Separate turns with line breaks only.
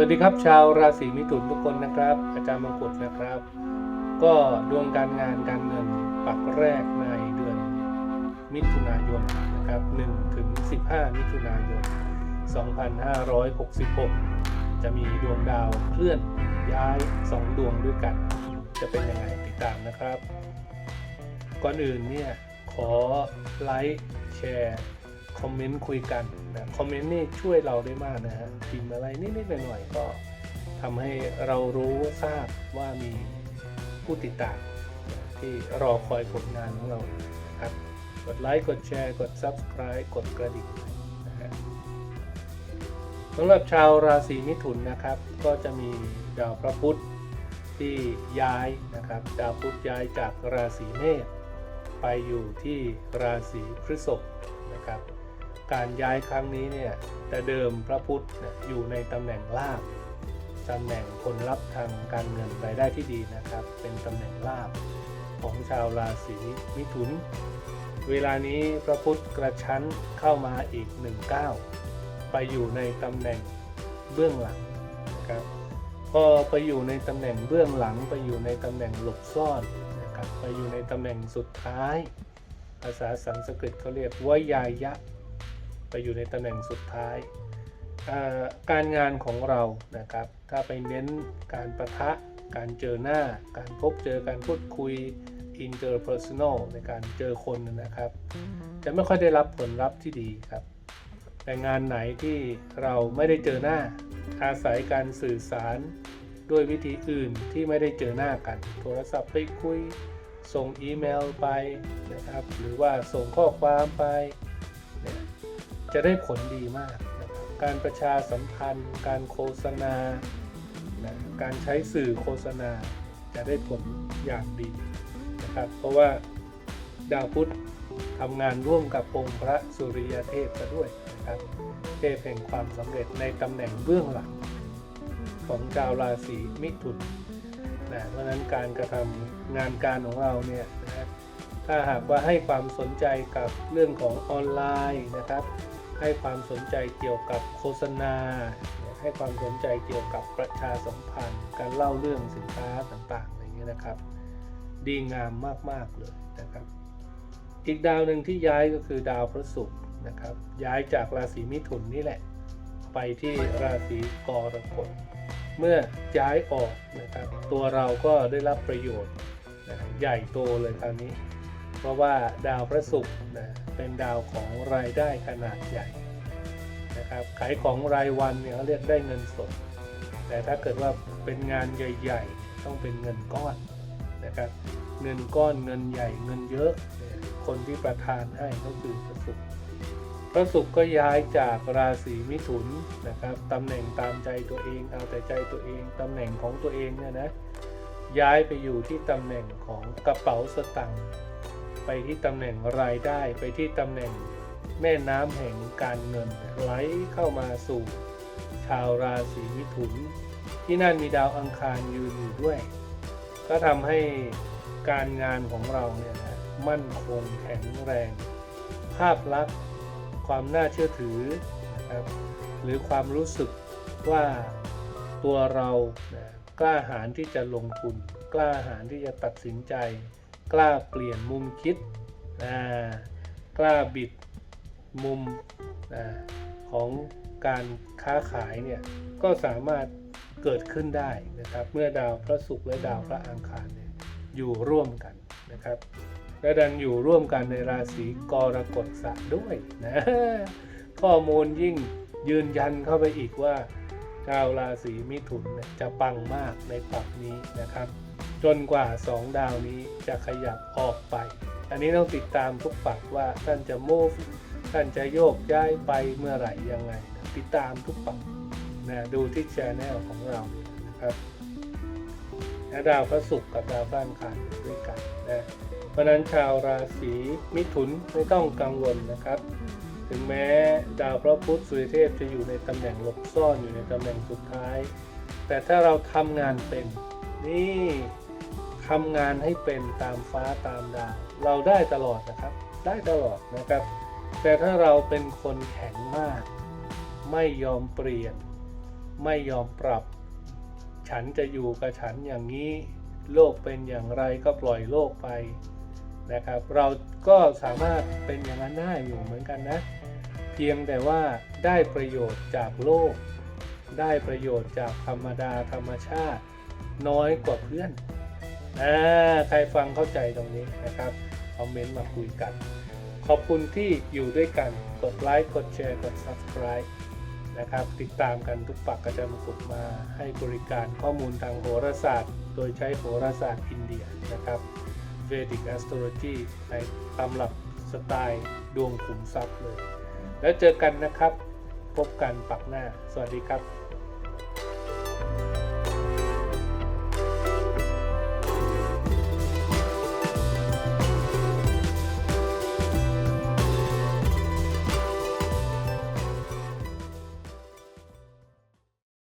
วัสดีครับชาวราศีมิถุนทุกคนนะครับ อาจารย์มงกุฎนะครับ ก็ดวงการงานการเงินปักแรกในเดือนมิถุนายนนะครับ1ถึง15 มิถุนายน 2566 จะมีดวงดาวเคลื่อนย้าย 2 ดวงด้วยกัน จะเป็นยังไงติดตามนะครับ ก่อนอื่นเนี่ยขอไลค์แชร์ คอมเมนต์คุยกัน นะคอมเมนต์นี่ช่วยเราได้มากนะฮะพิมพ์อะไรนิดๆหน่อยๆก็ทำให้เรารู้ทราบว่ามีผู้ติดตามที่รอคอยผลงานของเราครับ กดไลค์ กดแชร์ กด Subscribe กดกระดิ่งนะฮะสำหรับชาวราศีมิถุนนะครับ ก็จะมีดาวพระพุธที่ย้ายนะครับ ดาวพุธย้ายจากราศีเมษไปอยู่ที่ราศีพฤษภนะครับ การย้ายครั้งนี้เนี่ยแต่เดิมพระพุธอยู่ในตำแหน่งลาบตำแหน่งผลลัพธ์ทางการเงินรายได้ที่ดีนะครับ เป็นตำแหน่งลาบของชาวราศีมิถุน เวลานี้พระพุธกระชั้นเข้ามาอีกหนึ่งก้าวไปอยู่ในตำแหน่งเบื้องหลังนะครับพอไปอยู่ในตำแหน่งเบื้องหลังไปอยู่ในตำแหน่งหลบซ่อนนะครับไปอยู่ในตำแหน่งสุดท้าย ภาษาสันสกฤตเขาเรียกว่ายายะ ไปอยู่ในตำแหน่งสุดท้าย การงานของเรานะครับ ถ้าไปเน้นการประทะ การเจอหน้า การพบเจอการพูดคุย interpersonal ในการเจอคนนะครับ จะไม่ค่อยได้รับผลลัพธ์ที่ดีครับ แต่งานไหนที่เราไม่ได้เจอหน้า อาศัยการสื่อสารด้วยวิธีอื่นที่ไม่ได้เจอหน้ากัน โทรศัพท์ไปคุย ส่งอีเมลไปนะครับ หรือว่าส่งข้อความไป จะได้ผลดีมากนะครับการประชาสัมพันธ์ การโฆษณานะการใช้สื่อโฆษณาจะได้ผลอย่างดีนะครับ เพราะว่าดาวพุธทำงานร่วมกับองค์พระสุริยเทพซะด้วยนะครับเทพแห่งความสำเร็จในตำแหน่งเบื้องหลัง ของชาวราศีมิถุนนะเพราะฉะนั้นการกระทำงานการของเราเนี่ยนะ ถ้าหากว่าให้ความสนใจกับเรื่องของออนไลน์นะครับ ให้ความสนใจเกี่ยวกับโฆษณา ให้ความสนใจเกี่ยวกับประชาสัมพันธ์ การเล่าเรื่องสินค้าต่างๆอะไรอย่างเงี้ยนะครับ ดีงามมากๆเลยนะครับ อีกดาวหนึ่งที่ย้ายก็คือดาวพระศุกร์นะครับ ย้ายจากราศีมิถุนนี่แหละ ไปที่ราศีกรกฎเมื่อย้ายออกนะครับ ตัวเราก็ได้รับประโยชน์ใหญ่โตเลยคราวนี้ เพราะว่าดาวพระศุกร์นะเป็นดาวของรายได้ขนาดใหญ่นะครับขายของรายวันเนี่ยเขาเรียกได้เงินสด แต่ถ้าเกิดว่าเป็นงานใหญ่ ๆ ต้องเป็นเงินก้อนนะครับเงินก้อนเงินใหญ่เงินเยอะคนที่ประทานให้ก็คือพระศุกร์พระศุกร์ก็ย้ายจากราศีมิถุนนะครับตำแหน่งตามใจตัวเองเอาแต่ใจตัวเองตำแหน่งของตัวเองเนี่ยนะย้ายไปอยู่ที่ตำแหน่งของกระเป๋าสตังค์ ไปที่ตำแหน่งรายได้ไปที่ตำแหน่งแม่น้ำแห่งการเงินไหลเข้ามาสู่ชาวราศีมิถุน ที่นั่นมีดาวอังคารยืนอยู่ด้วย ก็ทำให้การงานของเราเนี่ยนะมั่นคงแข็งแรง ภาพลักษณ์ความน่าเชื่อถือนะครับหรือความรู้สึกว่าตัวเรานะกล้าหาญที่จะลงทุน กล้าหาญที่จะตัดสินใจ กล้าเปลี่ยนมุมคิดนะกล้าบิดมุมนะของการค้าขายเนี่ยก็สามารถเกิดขึ้นได้นะครับ เมื่อดาวพระศุกร์และดาวพระอังคารเนี่ยอยู่ร่วมกันนะครับและดันอยู่ร่วมกันในราศีกรกฎสะด้วยนะข้อมูลยิ่งยืนยันเข้าไปอีกว่าชาวราศีมิถุนจะปังมากในปักนี้นะครับ จนกว่า 2 ดาวนี้จะขยับออกไป อันนี้ต้องติดตามทุกปักว่าท่านจะ move ท่านจะโยกย้ายไปเมื่อไหร่ยังไง ติดตามทุกปักนะดูที่ช anel ของเรานะครับและดาวพระศุกร์กับดาวพระอังคารด้วยกันนะเพราะนั้นชาวราศีมิถุนไม่ต้องกังวลนะครับ ถึงแม้ดาวพระพุธสุริเทพจะอยู่ในตำแหน่งหลบซ่อนอยู่ในตำแหน่งสุดท้าย แต่ถ้าเราทำงานเป็นนี่ ทำงานให้เป็นตามฟ้าตามดาว เราได้ตลอดนะครับ ได้ตลอดนะครับ แต่ถ้าเราเป็นคนแข็งมาก ไม่ยอมเปลี่ยน ไม่ยอมปรับ ฉันจะอยู่กับฉันอย่างนี้ โลกเป็นอย่างไรก็ปล่อยโลกไปนะครับ เราก็สามารถเป็นอย่างนั้นได้อยู่เหมือนกันนะ เพียงแต่ว่าได้ประโยชน์จากโลก ได้ประโยชน์จากธรรมดาธรรมชาติ น้อยกว่าเพื่อน อ่าใครฟังเข้าใจตรงนี้นะครับคอมเมนต์มาคุยกัน ขอบคุณที่อยู่ด้วยกันกดไลค์กดแชร์กด subscribe นะครับ ติดตามกันทุกปักอาจารย์มงกุฎมาให้บริการข้อมูลทางโหราศาสตร์ โดยใช้โหราศาสตร์อินเดียนะครับ Vedic Astrology ในตำรับสไตล์ดวงขุมทรัพย์เลย แล้วเจอกันนะครับ พบกันปักหน้า สวัสดีครับ